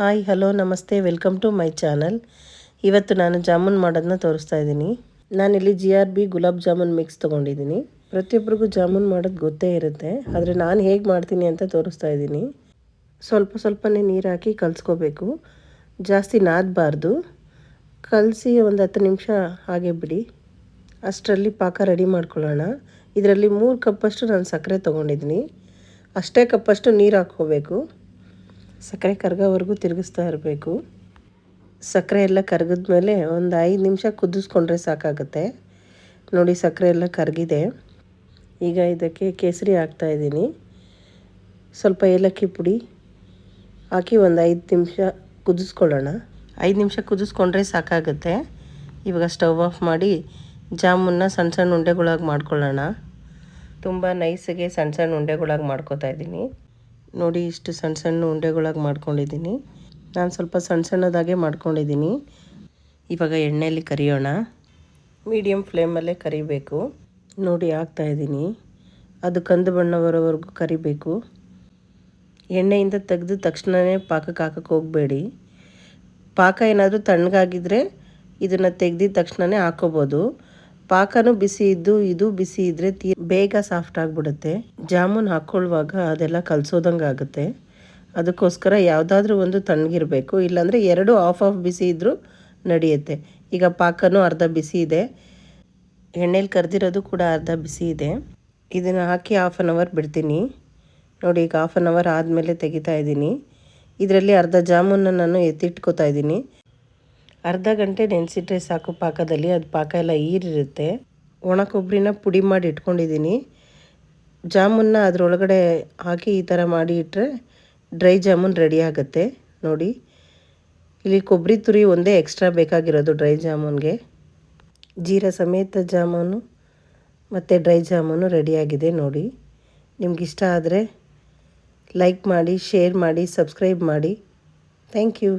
Hi, hello, ನಮಸ್ತೆ, welcome to my channel. ಇವತ್ತು ನಾನು ಜಾಮೂನ್ ಮಾಡೋದನ್ನ ತೋರಿಸ್ತಾ ಇದ್ದೀನಿ. ನಾನಿಲ್ಲಿ G R B gulab jamun mix ತೊಗೊಂಡಿದ್ದೀನಿ. ಪ್ರತಿಯೊಬ್ಬರಿಗೂ ಜಾಮೂನ್ ಮಾಡೋದು ಗೊತ್ತೇ ಇರುತ್ತೆ. ಆದರೆ ನಾನು ಹೇಗೆ ಮಾಡ್ತೀನಿ ಅಂತ ತೋರಿಸ್ತಾ ಇದ್ದೀನಿ. ಸ್ವಲ್ಪ ಸ್ವಲ್ಪನೇ ನೀರು ಹಾಕಿ ಕಲಿಸ್ಕೋಬೇಕು. ಜಾಸ್ತಿ ನಾದಬಾರ್ದು. ಕಲಸಿ ಒಂದು ಹತ್ತು ನಿಮಿಷ ಹಾಗೆ ಬಿಡಿ. ಅಷ್ಟರಲ್ಲಿ ಪಾಕ ರೆಡಿ ಮಾಡ್ಕೊಳ್ಳೋಣ. ಇದರಲ್ಲಿ ಮೂರು ಕಪ್ಪಷ್ಟು ನಾನು ಸಕ್ಕರೆ ತೊಗೊಂಡಿದ್ದೀನಿ. ಅಷ್ಟೇ ಕಪ್ಪಷ್ಟು ನೀರು ಹಾಕ್ಕೋಬೇಕು. ಸಕ್ಕರೆ ಕರ್ಗೋವರೆಗೂ ತಿರುಗಿಸ್ತಾ ಇರಬೇಕು. ಸಕ್ಕರೆ ಎಲ್ಲ ಕರಗಿದ್ಮೇಲೆ ಒಂದು ಐದು ನಿಮಿಷ ಕುದಿಸ್ಕೊಂಡ್ರೆ ಸಾಕಾಗುತ್ತೆ. ನೋಡಿ ಸಕ್ಕರೆ ಎಲ್ಲ ಕರಗಿದೆ. ಈಗ ಇದಕ್ಕೆ ಕೇಸರಿ ಹಾಕ್ತಾಯಿದ್ದೀನಿ ಸ್ವಲ್ಪ ಏಲಕ್ಕಿ ಪುಡಿ ಹಾಕಿ ಒಂದು ಐದು ನಿಮಿಷ ಕುದಿಸ್ಕೊಳ್ಳೋಣ. ಐದು ನಿಮಿಷ ಕುದಿಸ್ಕೊಂಡ್ರೆ ಸಾಕಾಗುತ್ತೆ. ಇವಾಗ ಸ್ಟವ್ ಆಫ್ ಮಾಡಿ ಜಾಮೂನ್ನ ಸಣ್ಣ ಸಣ್ಣ ಉಂಡೆಗಳಾಗಿ ಮಾಡ್ಕೊಳ್ಳೋಣ. ತುಂಬ ನೈಸಿಗೆ ಸಣ್ಣ ಸಣ್ಣ ಉಂಡೆಗಳಾಗಿ ಮಾಡ್ಕೋತಾ ಇದ್ದೀನಿ. ನೋಡಿ ಇಷ್ಟು ಸಣ್ಣ ಸಣ್ಣ ಉಂಡೆಗಳಾಗಿ ಮಾಡ್ಕೊಂಡಿದ್ದೀನಿ. ನಾನು ಸ್ವಲ್ಪ ಸಣ್ಣ ಸಣ್ಣದಾಗೆ ಮಾಡ್ಕೊಂಡಿದ್ದೀನಿ. ಇವಾಗ ಎಣ್ಣೆಯಲ್ಲಿ ಕರಿಯೋಣ. ಮೀಡಿಯಮ್ ಫ್ಲೇಮಲ್ಲೇ ಕರಿಬೇಕು. ನೋಡಿ ಹಾಕ್ತಾಯಿದ್ದೀನಿ ಅದು ಕಂದು ಬಣ್ಣ ಬರೋವರೆಗೂ ಕರಿಬೇಕು. ಎಣ್ಣೆಯಿಂದ ತೆಗೆದು ತಕ್ಷಣವೇ ಪಾಕಕ್ಕೆ ಹಾಕಕ್ಕೆ ಹೋಗಬೇಡಿ. ಪಾಕ ಏನಾದರೂ ತಣ್ಣಗಾಗಿದ್ದರೆ ಇದನ್ನು ತೆಗ್ದಿದ ತಕ್ಷಣವೇ ಹಾಕೋಬೋದು. ಪಾಕನೂ ಬಿಸಿ ಇದ್ದು, ಇದು ಬಿಸಿ ಇದ್ದರೆ ತೀ ಬೇಗ ಸಾಫ್ಟ್ ಆಗಿಬಿಡುತ್ತೆ. ಜಾಮೂನ್ ಹಾಕ್ಕೊಳ್ಳುವಾಗ ಅದೆಲ್ಲ ಕಲಸೋದಂಗೆ ಆಗುತ್ತೆ. ಅದಕ್ಕೋಸ್ಕರ ಯಾವುದಾದ್ರೂ ಒಂದು ತಣ್ಣಗಿರಬೇಕು. ಇಲ್ಲಾಂದರೆ ಎರಡು ಆಫ್ ಆಫ್ ಬಿಸಿ ಇದ್ದರೂ ನಡೆಯುತ್ತೆ. ಈಗ ಪಾಕನೂ ಅರ್ಧ ಬಿಸಿ ಇದೆ. ಎಣ್ಣೆಲಿ ಕರೆದಿರೋದು ಕೂಡ ಅರ್ಧ ಬಿಸಿ ಇದೆ. ಇದನ್ನು ಹಾಕಿ ಹಾಫ್ ಆನ್ ಅವರ್ ಬಿಡ್ತೀನಿ. ನೋಡಿ, ಈಗ ಹಾಫ್ ಆನ್ ಅವರ್ ಆದಮೇಲೆ ತೆಗಿತಾ ಇದ್ದೀನಿ. ಇದರಲ್ಲಿ ಅರ್ಧ ಜಾಮೂನನ್ನು ನಾನು ಎತ್ತಿಟ್ಕೋತಾ ಇದ್ದೀನಿ. ಅರ್ಧ ಗಂಟೆ ನೆನೆಸಿಟ್ರೆ ಸಾಕು ಪಾಕದಲ್ಲಿ, ಅದು ಪಾಕ ಎಲ್ಲ ಈರಿರುತ್ತೆ. ಒಣ ಕೊಬ್ಬರಿನ ಪುಡಿ ಮಾಡಿ ಇಟ್ಕೊಂಡಿದ್ದೀನಿ. ಜಾಮೂನ್ನ ಅದರೊಳಗಡೆ ಹಾಕಿ ಈ ಥರ ಮಾಡಿ ಇಟ್ಟರೆ ಡ್ರೈ ಜಾಮೂನ್ ರೆಡಿ ಆಗುತ್ತೆ. ನೋಡಿ, ಇಲ್ಲಿ ಕೊಬ್ಬರಿ ತುರಿ ಒಂದೇ ಎಕ್ಸ್ಟ್ರಾ ಬೇಕಾಗಿರೋದು ಡ್ರೈ ಜಾಮೂನ್ಗೆ. ಜೀರಾ ಸಮೇತ ಜಾಮೂನು ಮತ್ತು ಡ್ರೈ ಜಾಮೂನು ರೆಡಿಯಾಗಿದೆ ನೋಡಿ. ನಿಮಗಿಷ್ಟ ಆದರೆ ಲೈಕ್ ಮಾಡಿ, ಶೇರ್ ಮಾಡಿ, ಸಬ್ಸ್ಕ್ರೈಬ್ ಮಾಡಿ. Thank you.